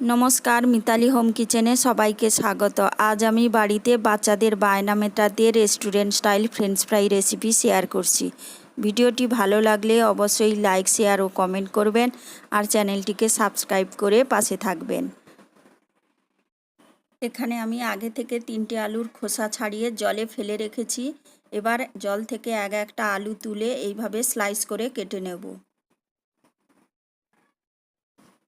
নমস্কার, মিতালি হোম কিচেনে সবাইকে স্বাগত। আজ আমি বাড়িতে বাচ্চাদের বায়না মেটাতে restaurant style french fry recipe share করছি। ভিডিওটি ভালো লাগলে অবশ্যই লাইক, শেয়ার ও কমেন্ট করবেন আর চ্যানেলটিকে সাবস্ক্রাইব করে পাশে থাকবেন। এখানে আমি আগে থেকে তিনটে আলুর খোসা ছাড়িয়ে জলে ফেলে রেখেছি। এবার জল থেকে এক একটা আলু তুলে এইভাবে স্লাইস করে কেটে নেব।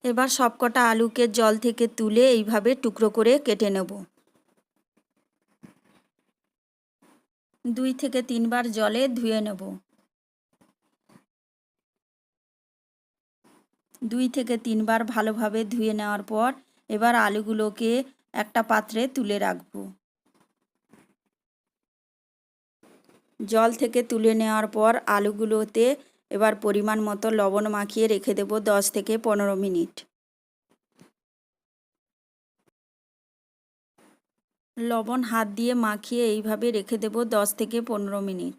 এবার সবকটা আলুকে জল থেকে তুলে এইভাবে টুকরো করে কেটে নেব। দুই থেকে তিনবার জলে ধুয়ে নেব। দুই থেকে তিনবার ভালোভাবে ধুয়ে নেওয়ার পর এবার আলুগুলোকে একটা পাত্রে তুলে রাখব। জল থেকে তুলে নেওয়ার পর আলুগুলোতে এবার পরিমাণ মতো লবণ মাখিয়ে রেখে দেব দশ থেকে পনেরো মিনিট। লবণ হাত দিয়ে মাখিয়ে এইভাবে রেখে দেব দশ থেকে পনেরো মিনিট।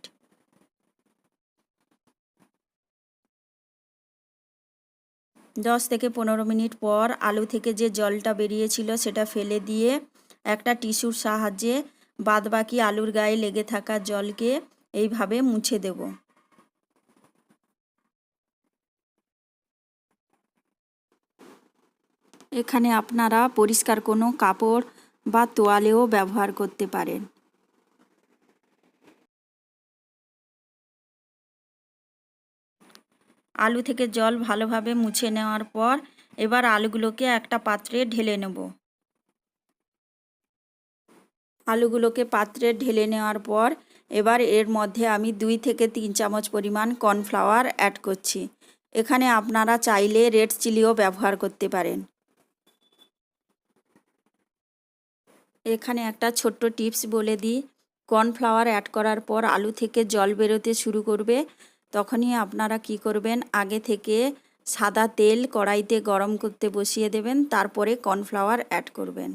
দশ থেকে পনেরো মিনিট পর আলু থেকে যে জলটা বেরিয়েছিল সেটা ফেলে দিয়ে একটা টিস্যুর সাহায্যে বাদবাকি আলুর গায়ে লেগে থাকা জলকে এইভাবে মুছে দেব। এখানে আপনারা পরিষ্কার কোনো কাপড় বা তোয়ালেও ব্যবহার করতে পারেন। আলু থেকে জল ভালোভাবে মুছে নেওয়ার পর এবার আলুগুলোকে একটা পাত্রে ঢেলে নেব। আলুগুলোকে পাত্রে ঢেলে নেওয়ার পর এবার এর মধ্যে আমি দুই থেকে তিন চামচ পরিমাণ কর্নফ্লাওয়ার অ্যাড করছি। এখানে আপনারা চাইলে রেড চিলিও ব্যবহার করতে পারেন। এখানে একটা ছোট্ট টিপস বলে দিই। কর্নফ্লাওয়ার অ্যাড করার পর আলু থেকে জল বেরোতে শুরু করবে। তখনই আপনারা কি করবেন? আগে থেকে সাদা তেল কড়াইতে গরম করতে বসিয়ে দেবেন, তারপরে কর্নফ্লাওয়ার অ্যাড করবেন।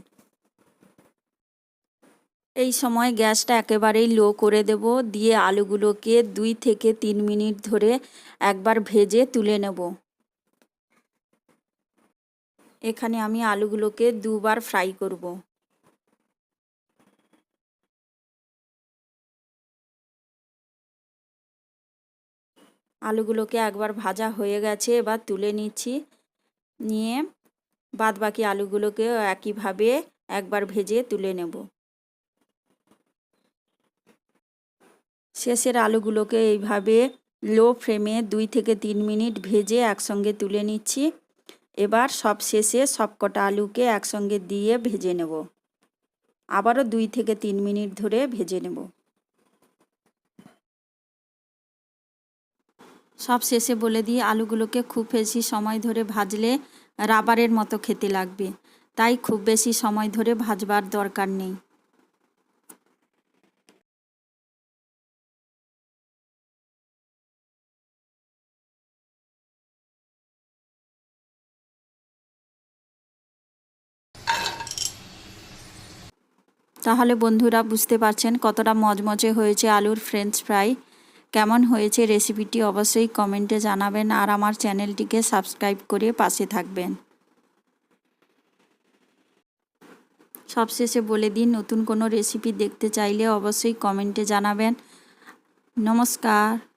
এই সময় গ্যাসটা একেবারেই লো করে দেব, দিয়ে আলুগুলোকে দুই থেকে তিন মিনিট ধরে একবার ভেজে তুলে নেব। এখানে আমি আলুগুলোকে দুবার ফ্রাই করব। আলুগুলোকে একবার ভাজা হয়ে গেছে, এবার তুলে নিচ্ছি। নিয়ে বাদ বাকি আলুগুলোকে একইভাবে একবার ভেজে তুলে নেব। শেষের আলুগুলোকে এইভাবে লো ফ্লেমে দুই থেকে তিন মিনিট ভেজে একসঙ্গে তুলে নিচ্ছি। এবার সব শেষে সবকটা আলুকে একসঙ্গে দিয়ে ভেজে নেব। আবারও দুই থেকে তিন মিনিট ধরে ভেজে নেব। সব শেষে বলে দিয়ে আলুগুলোকে খুব বেশি সময় ধরে ভাজলে রাবারের মতো খেতে লাগবে। তাই খুব বেশি সময় ধরে ভাজবার দরকার নেই। তাহলে বন্ধুরা বুঝতে পারছেন কতটা মজমজে হয়েছে আলুর ফ্রেঞ্চ ফ্রাই কেমন হয়েছে রেসিপিটি অবশ্যই কমেন্টে জানাবেন আর আমার চ্যানেলটিকে সাবস্ক্রাইব করে পাশে থাকবেন। সবশেষে বলে দিন নতুন কোনো রেসিপি দেখতে চাইলে অবশ্যই কমেন্টে জানাবেন। নমস্কার।